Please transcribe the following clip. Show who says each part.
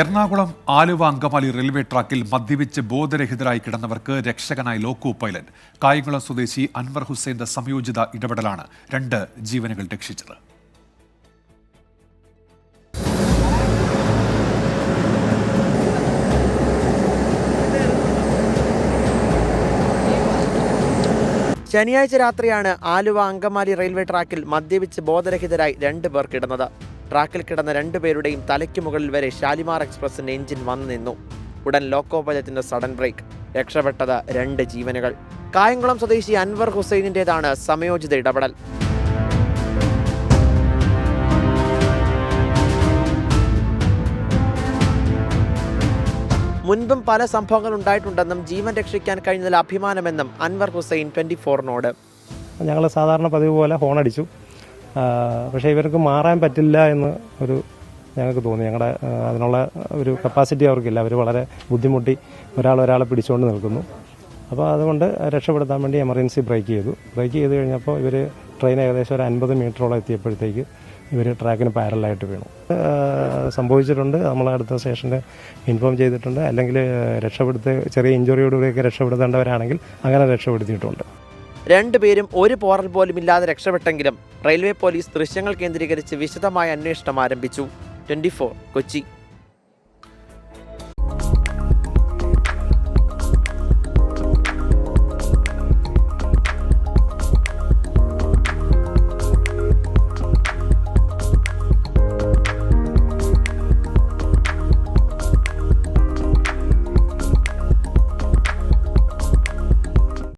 Speaker 1: Ernakulam Aluva Angamaly railway ട്രാക്കിൽ മദ്യപിച്ച് ബോധരഹിതരായി കിടന്നവർക്ക് രക്ഷകനായി ലോക്കോ പൈലറ്റ്. കായംകുളം സ്വദേശി അൻവർ ഹുസൈന്റെ സംയോജിത ഇടപെടലാണ് രണ്ട് ജീവനുകൾ രക്ഷിച്ചത്.
Speaker 2: ശനിയാഴ്ച രാത്രിയാണ് ആലുവ അങ്കമാലി റെയിൽവേ ട്രാക്കിൽ മദ്യപിച്ച് ബോധരഹിതരായി രണ്ട് പേർ കിടന്നത്. ട്രാക്കിൽ കിടന്ന രണ്ടുപേരുടെയും തലയ്ക്ക് മുകളിൽ വരെ ഷാലിമാർ എക്സ്പ്രസിന്റെ എഞ്ചിൻ വന്നു നിന്നു. ഉടൻ ലോക്കോ പൈലറ്റിന്റെ സഡൻ ബ്രേക്ക്. രക്ഷപ്പെട്ടത് രണ്ട് ജീവനുകൾ. കായംകുളം സ്വദേശി അൻവർ ഹുസൈനിന്റെതാണ് സമയോചിത ഇടപെടൽ. മുൻപും പല സംഭവങ്ങൾ ഉണ്ടായിട്ടുണ്ടെന്നും ജീവൻ രക്ഷിക്കാൻ കഴിഞ്ഞതിൽ അഭിമാനമെന്നും അൻവർ ഹുസൈൻ ട്വന്റി ഫോറിനോട്
Speaker 3: ഞങ്ങൾ സാധാരണ പതിവ് പോലെ ഫോൺ അടിച്ചു. പക്ഷേ ഇവർക്ക് മാറാൻ പറ്റില്ല എന്ന് ഒരു ഞങ്ങൾക്ക് തോന്നി. ഞങ്ങളുടെ അതിനുള്ള ഒരു കപ്പാസിറ്റി അവർക്കില്ല. അവർ വളരെ ബുദ്ധിമുട്ടി ഒരാൾ ഒരാളെ പിടിച്ചുകൊണ്ട് നിൽക്കുന്നു. അപ്പോൾ അതുകൊണ്ട് രക്ഷപ്പെടുത്താൻ വേണ്ടി എമർജൻസി ബ്രേക്ക് ചെയ്തു. ബ്രേക്ക് ചെയ്ത് കഴിഞ്ഞപ്പോൾ ഇവർ ട്രെയിൻ ഏകദേശം ഒരു അൻപത് മീറ്ററോളം എത്തിയപ്പോഴത്തേക്ക് ഇവർ ട്രാക്കിന് പാരലായിട്ട് വീണു. സംഭവിച്ചിട്ടുണ്ട്. നമ്മൾ അടുത്ത സ്റ്റേഷനിൽ ഇൻഫോം ചെയ്തിട്ടുണ്ട്. അല്ലെങ്കിൽ രക്ഷപ്പെടുത്ത ചെറിയ ഇഞ്ചുറിയോടുകൂടിയൊക്കെ രക്ഷപ്പെടുത്തേണ്ടവരാണെങ്കിൽ അങ്ങനെ രക്ഷപ്പെടുത്തിയിട്ടുണ്ട്.
Speaker 2: രണ്ടുപേരും ഒരു പോറൽ പോലും ഇല്ലാതെ രക്ഷപ്പെട്ടെങ്കിലും റെയിൽവേ പോലീസ് ദൃശ്യങ്ങൾ കേന്ദ്രീകരിച്ച് വിശദമായ അന്വേഷണം ആരംഭിച്ചു. ട്വന്റി കൊച്ചി.